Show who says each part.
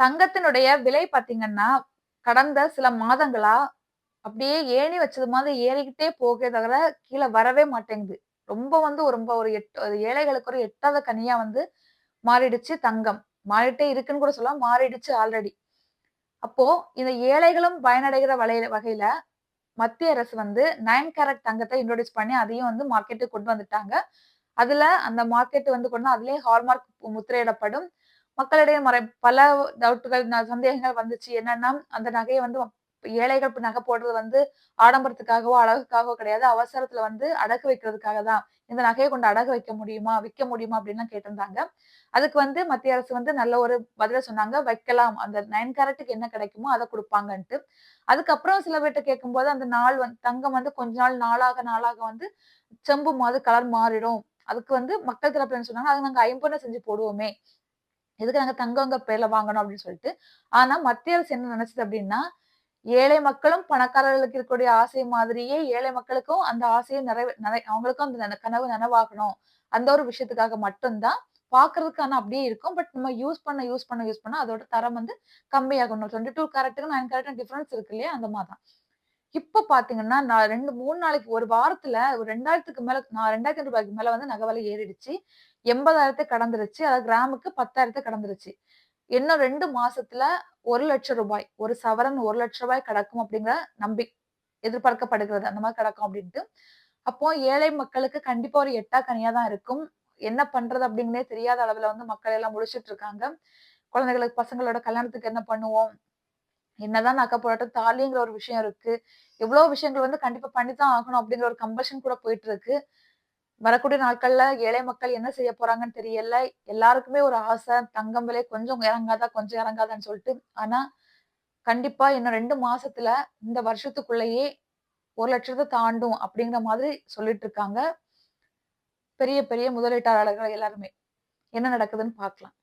Speaker 1: தங்கத்தினுடைய விலை பாத்தீங்கன்னா கடந்த சில மாதங்களா அப்படியே ஏணி வச்சது மாதிரி ஏறிக்கிட்டே போகிறத தவிர கீழே வரவே மாட்டேங்குது. ரொம்ப வந்து ஒரு ரொம்ப ஒரு எட்டு ஏழைகளுக்கு ஒரு எட்டாத கனியா வந்து மாறிடுச்சு தங்கம். மாறிட்டே இருக்குன்னு கூட சொல்லலாம் மாறிடுச்சு ஆல்ரெடி அப்போ இந்த ஏழைகளும் பயனடைகிற வகையில வகையில மத்திய அரசு வந்து நைன் கேரட் தங்கத்தை இன்ட்ரோடியூஸ் பண்ணி அதையும் வந்து மார்க்கெட்டுக்கு கொண்டு வந்துட்டாங்க. அதுல அந்த மார்க்கெட் வந்து கொண்டு அதுலயே ஹால்மார்க் முத்திரையிடப்படும். மக்களிடையே மறை பல டவுட்டுகள் சந்தேகங்கள் வந்துச்சு. என்னன்னா அந்த நகையை வந்து ஏழைகள் நகை போடுறது வந்து ஆடம்பரத்துக்காகவோ அழகுக்காகவோ கிடையாது. அவசரத்துல வந்து அடகு வைக்கிறதுக்காக தான். இந்த நகையை கொண்டு அடகு வைக்க முடியுமா? விற்க முடியுமா? அப்படின்லாம் கேட்டிருந்தாங்க. அதுக்கு வந்து மத்திய அரசு வந்து நல்ல ஒரு பதில சொன்னாங்க. வைக்கலாம். அந்த நைன் கேரட்டுக்கு என்ன கிடைக்குமோ அதை கொடுப்பாங்கன்ட்டு. அதுக்கப்புறம் சில பேர்ட்ட கேட்கும்போது அந்த நாள் வந்து தங்கம் வந்து கொஞ்ச நாள் நாளாக நாளாக வந்து செம்பு மாதிரி கலர் மாறிடும். அதுக்கு வந்து மக்கள் தரப்புல சொன்னாங்க? அது நாங்க ஐம்பொன்னை செஞ்சு போடுவோமே. எதுக்கு நாங்க தங்கங்க பேர்ல வாங்கணும் அப்படின்னு சொல்லிட்டு ஆனா மத்திய அரசு என்ன நினைச்சது அப்படின்னா ஏழை மக்களும் பணக்காரர்களுக்கு இருக்கக்கூடிய ஆசை மாதிரியே ஏழை மக்களுக்கும் அந்த ஆசையை நிறைவே நிறை அவங்களுக்கும் அந்த கனவு நனவாகணும். அந்த ஒரு விஷயத்துக்காக மட்டும்தான் பாக்குறதுக்கான அப்படியே இருக்கும். பட் நம்ம யூஸ் பண்ண யூஸ் பண்ண யூஸ் பண்ண அதோட தரம் வந்து கம்மியாகணும். டுவெண்ட்டி டூ கேரட்டுக்கு நைன் கேரட் டிஃபரன்ஸ் இருக்கு இல்லையா? அந்த மாதிரி தான் இப்ப பாத்தீங்கன்னா நான் ரெண்டு மூணு நாளைக்கு ஒரு வாரத்துல ஒரு ரெண்டாயிரத்துக்கு மேல நான் ரெண்டாயிரத்தி ரூபாய்க்கு மேல வந்து நகை விலை ஏறிடுச்சு. எண்பதாயிரத்தை கடந்துருச்சு. அதாவது கிராமுக்கு பத்தாயிரத்தை கடந்துருச்சு. இன்னும் ரெண்டு மாசத்துல ஒரு லட்சம் ரூபாய் ஒரு சவரன் ஒரு லட்சம் ரூபாய் கிடக்கும் அப்படிங்கிற நம்பி எதிர்பார்க்கப்படுகிறது. அந்த மாதிரி கிடக்கும் அப்படின்ட்டு. அப்போ ஏழை மக்களுக்கு கண்டிப்பா ஒரு எட்டா கனியா தான் இருக்கும். என்ன பண்றது அப்படிங்கனே தெரியாத அளவுல வந்து மக்கள் எல்லாம் முழிச்சிட்டு இருக்காங்க. குழந்தைகளுக்கு பசங்களோட கல்யாணத்துக்கு என்ன பண்ணுவோம்? என்னதான் நக்கை போராட்டம் தாலிங்கிற ஒரு விஷயம் இருக்கு. எவ்வளவு விஷயங்கள் வந்து கண்டிப்பா பண்ணித்தான் ஆகணும் அப்படிங்கிற ஒரு கம்பஷன் கூட போயிட்டு இருக்கு வரக்கூடிய நாட்கள்ல ஏழை மக்கள் என்ன செய்ய போறாங்கன்னு தெரியல. எல்லாருக்குமே ஒரு ஆசை தங்கம் விலை கொஞ்சம் இறங்காதா கொஞ்சம் இறங்காதான்னு சொல்லிட்டு. ஆனா கண்டிப்பா இன்னும் ரெண்டு மாசத்துல இந்த வருஷத்துக்குள்ளேயே ஒரு லட்சத்தை தாண்டும் அப்படிங்கிற மாதிரி சொல்லிட்டு இருக்காங்க. பெரிய பெரிய முதலீட்டாளர்கள் எல்லாருமே. என்ன நடக்குதுன்னு பார்க்கலாம்.